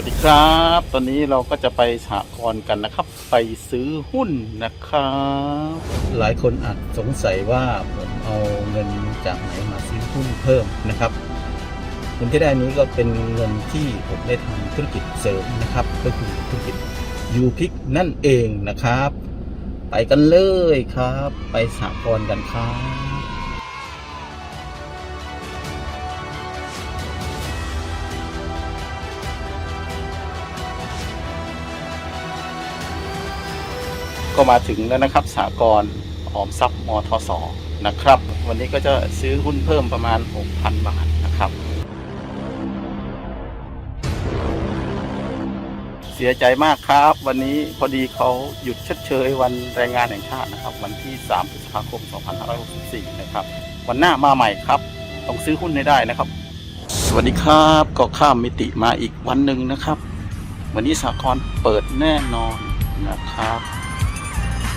วัสดีครับ ตอนนี้เราก็จะไปสหกรณ์กันนะครับ ไปซื้อหุ้นนะครับ หลายคนอาจสงสัยว่าผมเอาเงินจากไหนมาซื้อหุ้นเพิ่มนะครับเงินที่ได้นี้ก็เป็นเงินที่ผมได้ทำธุรกิจเสริมนะครับ ก็คือธุรกิจยูพิกนั่นเองนะครับ ไปกันเลยครับ ไปสหกรณ์กันครับ ก็มาถึงแล้วนะครับสากลออมทรัพย์มทสนะครับ วันนี้ก็จะซื้อหุ้นเพิ่มประมาณ 6,000 บาทนะครับ เสียใจมากครับ วันนี้พอดีเขาหยุดชดเชยวันแรงงานแห่งชาตินะครับ วันที่ 3 พฤษภาคม 2564 นะครับ วันหน้ามาใหม่ครับ ต้องซื้อหุ้นให้ได้นะครับ สวัสดีครับก็ข้ามมิติมาอีกวันหนึ่งนะครับ วันนี้สากลเปิดแน่นอนนะครับ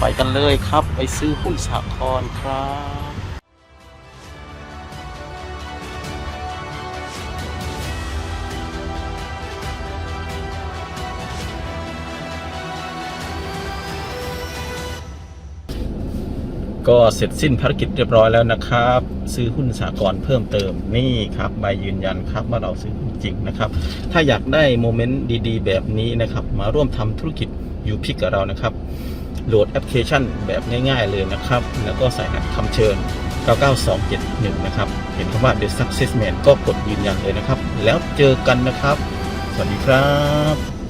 ไปกันเลยครับไปซื้อหุ้นสาครครับก็เสร็จสิ้นภารกิจเรียบร้อยแล้วนะครับ ซื้อหุ้นสากลเพิ่มเติมนี่ครับใบยืนยันครับว่าเราซื้อหุ้นจริงนะครับ ถ้าอยากได้โมเมนต์ดีๆ แบบนี้นะครับ มาร่วมทำธุรกิจอยู่พิกกับเรานะครับ โหลดแอปพลิเคชันแบบง่ายๆเลยนะครับ แล้วก็ใส่รหัสคำเชิญ 99271 นะครับ เห็นคำว่า The Success Man ก็กดยืนยันเลยนะครับ แล้วเจอกันนะครับ สวัสดีครับ